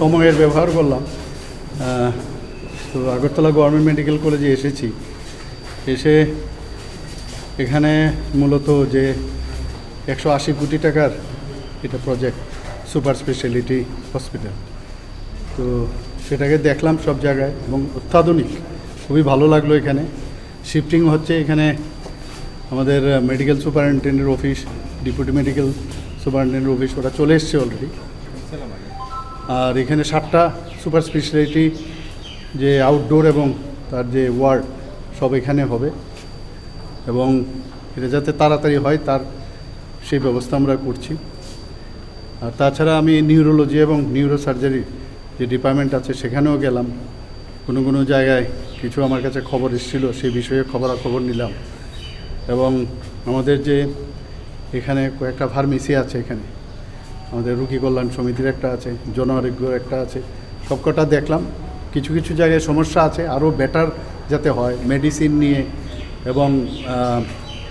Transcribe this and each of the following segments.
সময়ের ব্যবহার করলাম। তো আগরতলা গভর্নমেন্ট মেডিকেল কলেজে এসেছি। এসে এখানে মূলত যে একশো আশি কোটি টাকার এটা প্রজেক্ট সুপার স্পেশালিটি হসপিটাল তো সেটাকে দেখলাম সব জায়গায় এবং অত্যাধুনিক, খুবই ভালো লাগল এখানে। শিফটিং হচ্ছে এখানে আমাদের medical superintendent office deputy medical superintendent office ওরা চলে এসছে অলরেডি আর এখানে সাতটা সুপার স্পেশালিটি যে আউটডোর এবং তার যে ওয়ার্ড সব এখানে হবে। এবং এটা যাতে তাড়াতাড়ি হয়, তার সেই ব্যবস্থা আমরা করছি। আর তাছাড়া আমি নিউরোলজি এবং নিউরো সার্জারি যে ডিপার্টমেন্ট আছে, সেখানেও গেলাম। কোনো কোনো জায়গায় কিছু আমার কাছে খবর এসেছিল, সেই বিষয়ে খবরাখবর নিলাম। এবং আমাদের যে এখানে কয়েকটা ফার্মেসি আছে এখানে আমাদের রুগী কল্যাণ সমিতির একটা আছে জন আরোগ্যর একটা আছে। সবকটা দেখলাম। কিছু কিছু জায়গায় সমস্যা আছে, আরও বেটার যাতে হয়। মেডিসিন নিয়ে এবং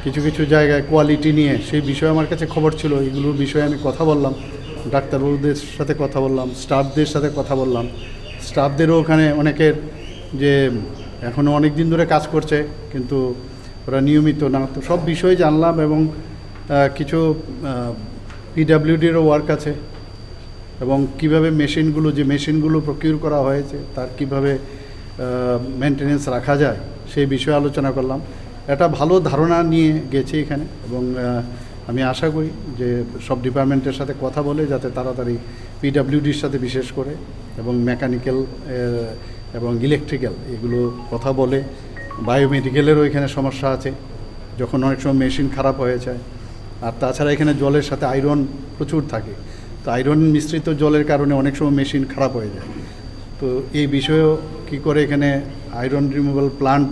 কিছু কিছু জায়গায় কোয়ালিটি নিয়ে। সেই বিষয়ে আমার কাছে খবর ছিল, এগুলোর বিষয়ে আমি কথা বললাম। ডাক্তারবাবুদের সাথে কথা বললাম স্টাফদের সাথে কথা বললাম। স্টাফদেরও ওখানে অনেকের যে এখনও অনেক দিন ধরে কাজ করছে, কিন্তু ওরা নিয়মিত না, তো সব বিষয়ে জানলাম এবং কিছু পিডাব্লিউডিরও ওয়ার্ক আছে এবং কীভাবে মেশিনগুলো, যে মেশিনগুলো প্রকিউর করা হয়েছে, তার কীভাবে মেনটেনেন্স রাখা যায়, সেই বিষয়ে আলোচনা করলাম। একটা ভালো ধারণা নিয়ে গেছে এখানে এবং আমি আশা করি যে সব ডিপার্টমেন্টের সাথে কথা বলে যাতে তাড়াতাড়ি পিডাব্লিউডির সাথে বিশেষ করে এবং মেকানিক্যাল এবং ইলেকট্রিক্যাল এগুলো কথা বলে। বায়োমেডিক্যালেরও এখানে সমস্যা আছে। যখন অনেক সময় মেশিন খারাপ হয়ে যায় আর তাছাড়া এখানে জলের সাথে আয়রন প্রচুর থাকে। তো আয়রন মিশ্রিত জলের কারণে অনেক সময় মেশিন খারাপ হয়ে যায়। তো এই বিষয়েও কি করে এখানে আয়রন রিমুভাল প্লান্ট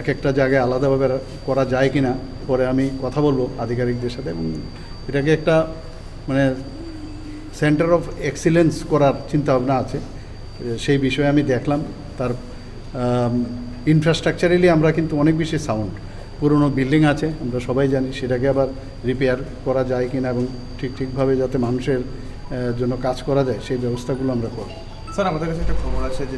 এক একটা জায়গায় আলাদাভাবে করা যায় কি না পরে আমি কথা বলব আধিকারিকদের সাথে এবং এটাকে একটা মানে সেন্টার অফ এক্সিলেন্স করার চিন্তাভাবনা আছে। সেই বিষয়ে আমি দেখলাম। তার ইনফ্রাস্ট্রাকচারালি আমরা কিন্তু অনেক বেশি সাউন্ড পুরনো বিল্ডিং আছে, আমরা সবাই জানি সেটাকে আবার রিপেয়ার করা যায় কি না এবং ঠিক ঠিকভাবে যাতে মানুষের জন্য কাজ করা যায়, সেই ব্যবস্থাগুলো আমরা করব। স্যার, আমাদের কাছে একটা খবর আছে যে